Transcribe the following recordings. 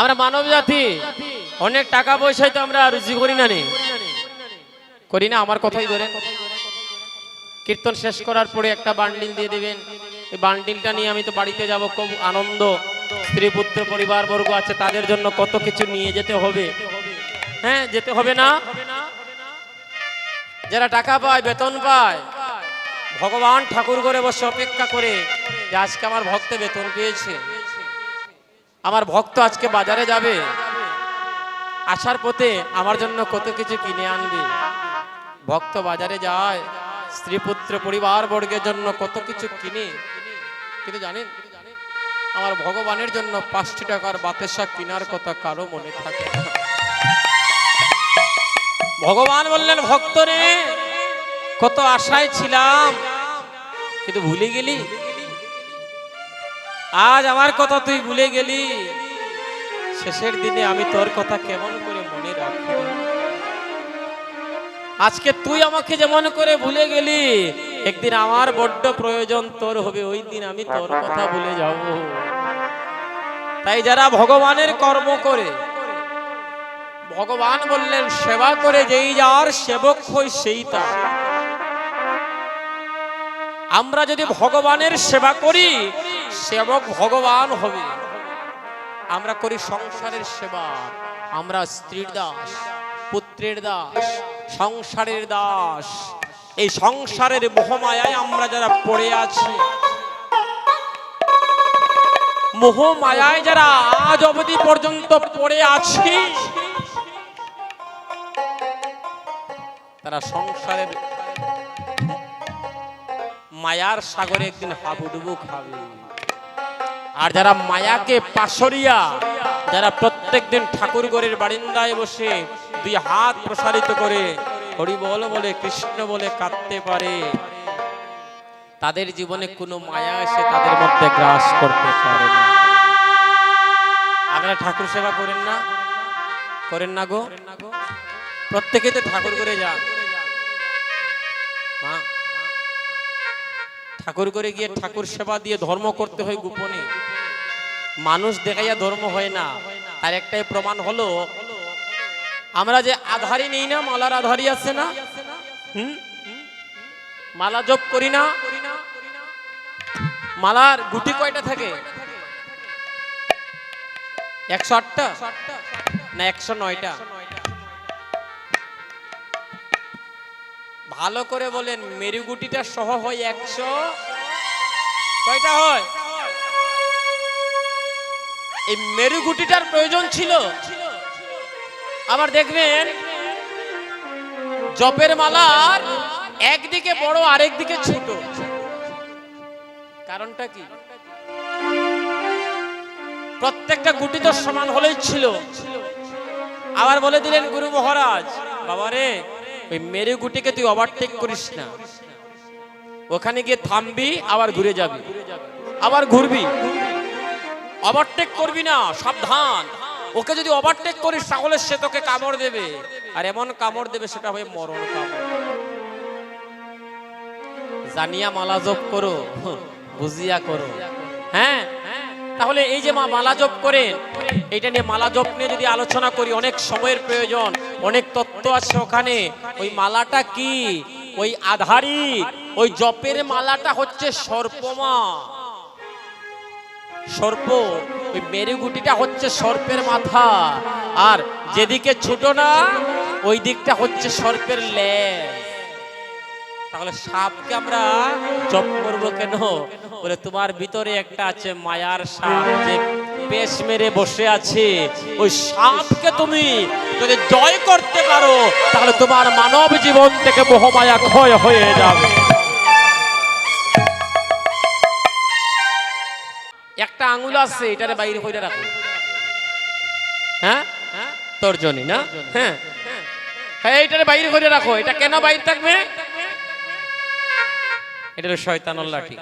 আমরা মানব জাতি অনেক টাকা পয়সায় তো আমরা রুজি করি না করি না, আমার কথাই ধরে কীর্তন শেষ করার পরে একটা বান্ডিল দিয়ে দেবেন। এই বান্ডিলটা নিয়ে আমি তো বাড়িতে যাব, খুব আনন্দ। স্ত্রী, পুত্র, পরিবার, বর্গ আছে, তাদের জন্য কত কিছু নিয়ে যেতে হবে। হ্যাঁ যেতে হবে না? যারা টাকা পায়, বেতন পায়, ভগবান ঠাকুর করে বসে অপেক্ষা করে যে আজকে আমার ভক্ত বেতন পেয়েছে। আমার ভক্ত আজকে বাজারে যাবে। আসার পথে আমার জন্য কত কিছু কিনে আনবে। ভক্ত বাজারে যায়, স্ত্রী পুত্র পরিবার বর্গের জন্য কত কিছু কিনে। কিন্তু জানেন, আমার ভগবানের জন্য পাঁচটি টাকার বাতেসা কেনার কথা কারও মনে থাকে ভগবান বললেন, ভক্ত রে, কত আশায় ছিলাম, কিন্তু ভুলে গেলি? আজ আমার কথা তুই ভুলে গেলি। শেষের দিনে আমি তোর কথা কেমন করে মনে রাখব? আজকে তুই আমাকে যেমন করে ভুলে গেলি, একদিন আমার বড্ড প্রয়োজন তোর হবে, ওই দিন আমি তোর কথা ভুলে যাব। তাই যারা ভগবানের কর্ম করে, ভগবান বললেন, সেবা করে যেই যার সেবক হই সেই তার। আমরা যদি ভগবানের সেবা করি সেবক ভগবান হবে। আমরা করি সংসারের সেবা। আমরা স্ত্রীর দাস, পুত্রের দাস, সংসারের দাস। এই সংসারের মোহমায়ায় আমরা যারা পড়ে আছি, মোহমায়ায় যারা আজ অবধি পর্যন্ত পড়ে আছি, তারা সংসারের মায়ার সাগরে একদিন হাবুডুবু খাবে। আর যারা মায়াকে পাশরিয়া, যারা প্রত্যেক দিন ঠাকুর গড়ের বারিন্দায় বসে দুই হাত প্রসারিত করে হরি বল বলে কৃষ্ণ বলে কাঁদতে পারে, তাদের জীবনে কোনো মায়া এসে তাদের মধ্যে গ্রাস করতে পারে না। আপনারা ঠাকুর সেবা করেন না? করেন না গো? প্রত্যেকে তো ঠাকুর করে যান। ঠাকুর করে গিয়ে ঠাকুর সেবা দিয়ে ধর্ম করতে হয় গোপনে। মানুষ দেখাইয়া ধর্ম হয় না। তার একটাই প্রমাণ হলো, আমরা যে আধারি নেই না, মালার আধারি আছে না? মালা জপ করি না। মালার গুটি কয়টা থাকে? একশো আটটা? না, একশো নয়টা? ভালো করে বলেন, মেরুগুটিটা সহ হয় একশো। কয়টা হয়? এই মেরুগুটিটার প্রয়োজন ছিল। আবার দেখবেন, জপের মালার একদিকে বড় আরেক দিকে ছোট। কারণটা কি? প্রত্যেকটা গুটি তো সমান হলেই ছিল। আবার বলে দিলেন, গুরু মহারাজ, বাবারে ওই মেরু গুটিকে তুই ওভারটেক করিস না। ওখানে গিয়ে থামবি, আবার ঘুরে যাবি। আবার ঘুরবি। ওভারটেক করবি না, সাবধান। ওকে যদি ওভারটেক করিস, তাহলে সে তোকে কামড় দেবে। আর এমন কামড় দেবে, সেটা হয়ে মরণ জানিয়া মালা জপ করো বুঝিয়া করো। হ্যাঁ? তাহলে এই যে মা মালা জপ করেন এইটা নিয়ে মালা জপ নিয়ে যদি আলোচনা করি, অনেক সময়ের প্রয়োজন, অনেক তত্ত্ব আছে ওখানে। ওই মালাটা কি? ওই আধারি, ওই জপের মালাটা হচ্ছে সর্পমা। সর্প, ওই মেরুগুটিটা হচ্ছে সর্পের মাথা। আর যেদিকে ছোট না, ওই দিকটা হচ্ছে সর্পের লেজ। তাহলে সাপকে আমরা জপ করব কেন? বলে, তোমার ভিতরে একটা আছে মায়ার সাপ, যে পেশ মেরে বসে আছে। ওই সাপকে তুমি যদি জয় করতে পারো, তাহলে তোমার মানব জীবন থেকে মোহমায়া ক্ষয় হয়ে যাবে। একটা আঙুল আছে, এটারে বাইরে করে রাখো। হ্যাঁ? হ্যাঁ তর্জনী না? হ্যাঁ? হ্যাঁ এইটারে বাইরে করে রাখো। এটা কেন বাইরে থাকবে? এটা হলো শয়তানুল লাঠি।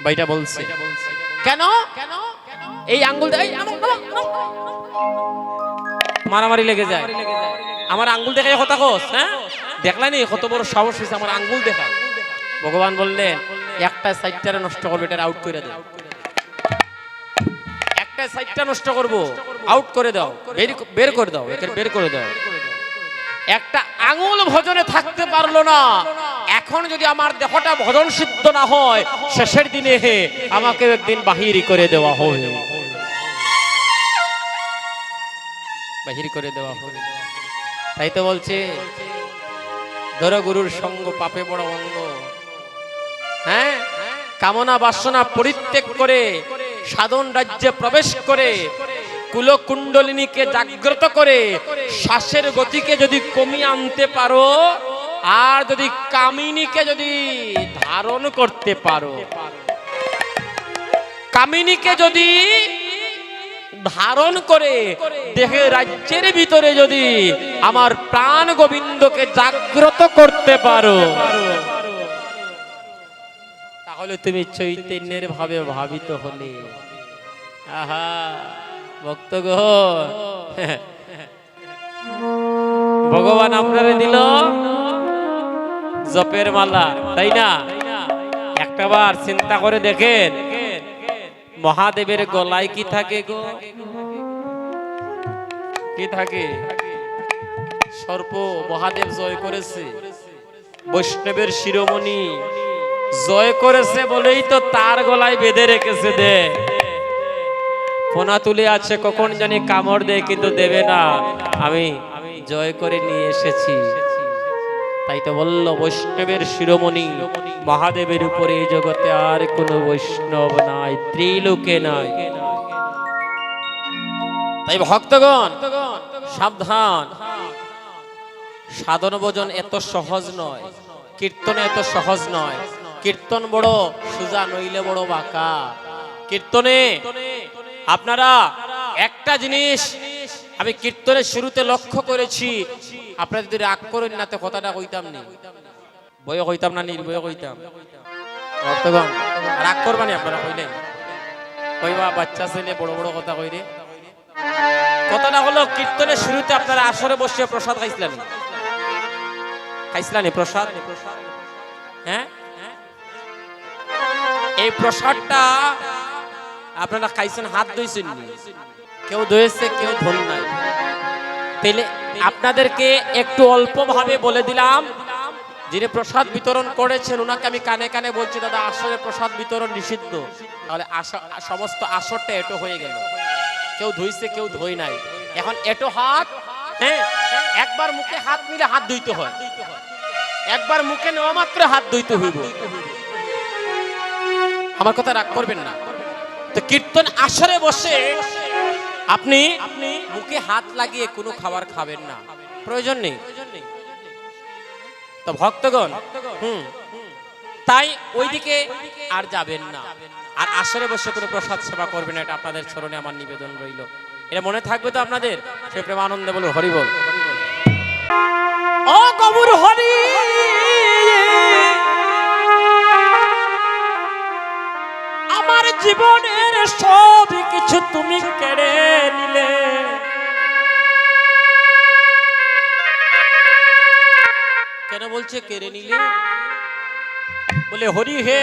বাইটা বলছে। কেন? এই আঙ্গুল এই আঙ্গুল দাও, দাও। মারামারি লেগে যায়। আমার আঙ্গুল দেখে কথা কোস হ্যাঁ? দেখলানি কত বড় সাহস হয়েছে আমার আঙ্গুল দেখা ভগবান বললেন একটা সাইডটারে নষ্ট করবে এটা আউট করে দেয় একটা সাইডটা নষ্ট করব আউট করে দাও। বের বের করে দাও একে বের করে দাও। একটা আঙুল ভজনে থাকতে পারল না। এখন যদি আমার দেহটা ভজন সিদ্ধ না হয়, শেষের দিনে হে, আমাকে একদিন বাহির করে দেওয়া হবে। বাহির করে দেওয়া হবে। তাই তো বলছে, ধরো গুরুর সঙ্গ, পাপে বড় অঙ্গ। হ্যাঁ? কামনা বাসনা পরিত্যাগ করে, সাধন রাজ্যে প্রবেশ করে কুলকুণ্ডলিনীকে জাগ্রত করে শ্বাসের গতিকে যদি কমিয়ে আনতে পারো, আর যদি কামিনীকে যদি ধারণ করতে পারো। কামিনীকে যদি ধারণ করে দেহের রাজ্যের ভিতরে যদি আমার প্রাণ গোবিন্দকে জাগ্রত করতে পারো, তাহলে তুমি চৈতন্যের ভাবে ভাবিত হলে। আহা! ভক্তগণ। ভগবান আপনারে দিল জপের মালা, তাই না? একটাবার চিন্তা করে দেখেন, মহাদেবের গলায় কি থাকে গো? কি থাকে? সর্প মহাদেব জয় করেছে, বৈষ্ণবের শিরোমণি জয় করেছে বলেই তো তার গলায় বেঁধে রেখেছে দে। ফোনা তুলে আছে, কখন জানি কামড় দেয়, কিন্তু দেবে না। আমি জয় করে নিয়ে এসেছি। তাই তো বলল বৈষ্ণবের শিরোমণি, মহাদেবের উপরে জগতে আর কোনো বৈষ্ণব নাই, ত্রিলোকে নাই। তাই ভক্তগণ, সাবধান। সাধন ভোজন এত সহজ নয়, কীর্তন এত সহজ নয়। কীর্তন বড়, সুজা নইলে বড় বাঁকা। কীর্তনে আপনারা একটা জিনিস আমি কীর্তনের শুরুতে লক্ষ্য করেছি। আপনারা যদি রাগ করেন না, তো কথাটা কইতাম নি। বয়ে কইতাম না নির্বয়ে কইতাম। রাগ করবানি আপনারা কইলেন কইবা বাচ্চা ছেলে, বড় বড় কথা কইরে কথাটা হলো, কীর্তনের শুরুতে আপনারা আসরে বসে প্রসাদ খাইছিলেন। খাইছিলেন প্রসাদ? হ্যাঁ? এই প্রসাদটা আপনারা খাইছেন, হাত ধুইছেন? কেউ ধুয়েছে, কেউ ধন নাই। তাইলে আপনাদেরকে একটু অল্পভাবে বলে দিলাম, যিনি প্রসাদ বিতরণ করেছেন ওনাকে আমি কানে কানে বলছি, দাদা আসরে প্রসাদ বিতরণ নিষিদ্ধ। তাহলে সমস্ত আসরটা এটো হয়ে গেল। কেউ ধুইছে, কেউ ধুই নাই। এখন এটো হাত হ্যাঁ একবার মুখে হাত নিলে হাত ধুইতে হয়। একবার মুখে নেওয়া মাত্র হাত ধুইতে হইব। আমার কথা রাগ করবেন না। তো কীর্তন আসরে বসে আপনি আপনি মুখে হাত লাগিয়ে কোনো খাবার খাবেন না। প্রয়োজন নেই। তো ভক্তগণ হুম তাই ওইদিকে আর যাবেন না। আর আসরে বসে কোনো প্রসাদ সেবা করবেন না এটা আপনাদের স্মরণে আমার নিবেদন রইল। এটা মনে থাকবে তো আপনাদের? সে প্রেম আনন্দে বলুন হরি বল। ও কবুর হরি! আমার জীবনের সব কিছু তুমি কেড়ে নিলে। কেন বলছে কেড়ে নিলে? বলে, হরি হে,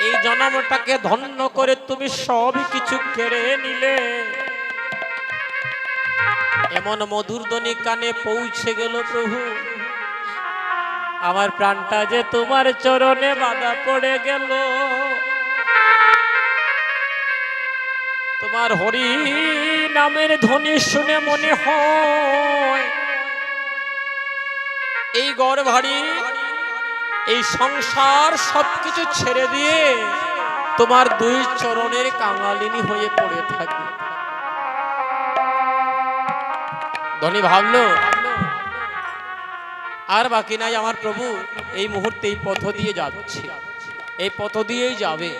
এই জন্মটাকে ধন্য করে তুমি সবই কিছু কেড়ে নিলে। এমন মধুর ধ্বনি কানে পৌঁছে গেল প্রভু। আমার প্রাণটা যে তোমার চরণে বাধা পড়ে গেল। তোমার হরি নামের ধ্বনি শুনে মনে হয়। এই গড় ভারী এই সংসার সবকিছু ছেড়ে দিয়ে তোমার দুই চরণের কাঙালিনী হয়ে পড়ে থাকে। ধনী ভাবলো, আর বাকি নাই আমার প্রভু, এই মুহূর্তে এই পথ দিয়ে যাচ্ছে। এই পথ দিয়েই যাবে।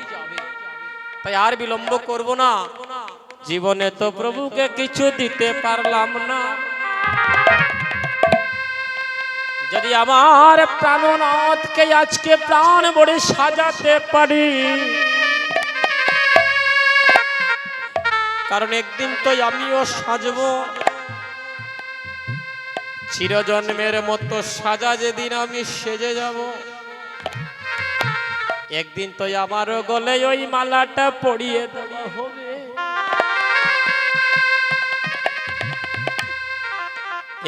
তাই আর বিলম্ব করব না। জীবনে তো প্রভুকে কিছু দিতে পারলাম না। যদি আমার প্রাণনাথকে আজকে প্রাণ বড়ে সাজাতে পারি, কারণ একদিন তো আমিও সাজবো। চিরজন্মের মতো সাজা যেদিন আমি সেজে যাব। একদিন তো আমারও গলে ওই মালাটা পরিয়ে দেওয়া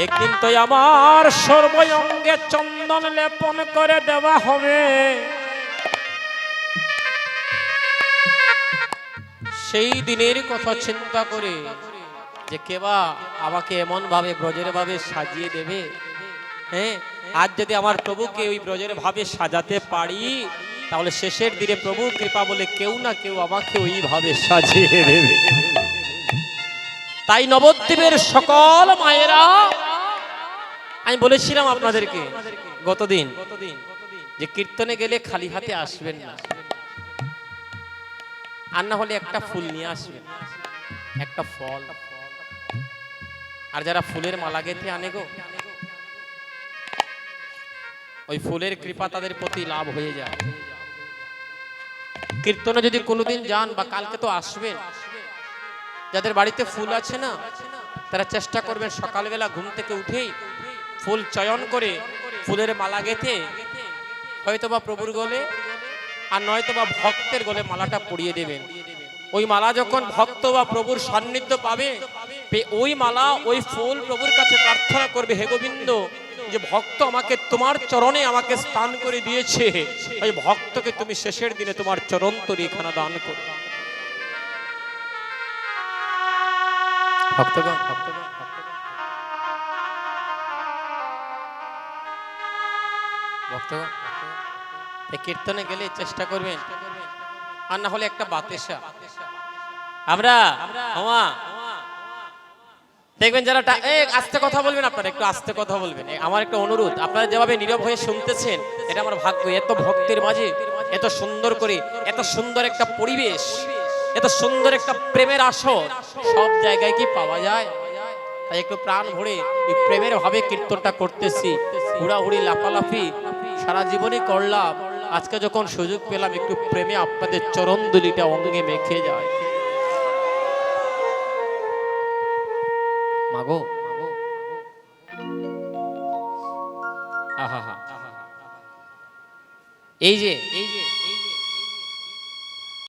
একদিন তো আমার সর্বঙ্গে চন্দন লেপন করে দেওয়া হবে। সেই দিনের কথা চিন্তা করে যে কেবা আমাকে এমন ভাবে ব্রজের ভাবে সাজিয়ে দেবে। হ্যাঁ আজ যদি আমার প্রভুকে ওই ব্রজের ভাবে সাজাতে পারি, তাহলে শেষের দিনে প্রভু কৃপা বলে কেউ না কেউ আমাকে ওইভাবে সাজিয়ে দেবে। তাই নবদ্বীপের সকল মায়েরা, আমি বলেছিলাম আপনাদেরকে গতদিন যে কীর্তনে গেলে খালি হাতে আসবেন না। আর না হলে একটা ফুল নিয়ে আসবেন। একটা ফল। আর যারা ফুলের মালা গেঁথে আনে গো, ওই ফুলের কৃপা তাদের প্রতি লাভ হয়ে যায়। কীর্তনে যদি কোনোদিন যান বা কালকে তো আসবেন যাদের বাড়িতে ফুল আছে না, তারা চেষ্টা করবেন সকালবেলা ঘুম থেকে উঠেই ফুল চয়ন করে ফুলের মালা গেঁথে হয়তোবা প্রভুর গলে আর নয়তো বা ভক্তের গলে মালাটা পরিয়ে দেবেন। ওই মালা যখন ভক্ত বা প্রভুর সান্নিধ্য পাবে ওই মালা, ওই ফুল প্রভুর কাছে প্রার্থনা করবে, হে গোবিন্দ, যে ভক্ত আমাকে তোমার চরণে আমাকে স্থান করে দিয়েছে, ওই ভক্তকে তুমি শেষের দিনে তোমার চরণ তরি এখানে দান করো। কীর্তনে গেলে চেষ্টা করবেন, আর না হলে একটা বাতেসা আমরা মামা দেখবেন যারা আস্তে কথা বলবেন আপনারা, একটু আস্তে কথা বলবেন। আমার একটা অনুরোধ, আপনারা যেভাবে নীরব হয়ে শুনতেছেন, এটা আমার ভাগ্য, এত ভক্তের মাঝে, এত সুন্দর করে, এত সুন্দর একটা পরিবেশ। এত সুন্দর একটা প্রেমের আসর। সব জায়গায় কি পাওয়া যায়? তাই একটু প্রাণ ভরে এই প্রেমের ভাবে কীর্তনটা করতেছি। হুড়াহুড়ি, লাফালাফি, সারা জীবনে করলাম। আজকে যখন সুযোগ পেলাম, একটু প্রেমে আপনাদের চরণ দুলিটা অঙ্গে মেখে যায়। মাগো। এই যে এই যে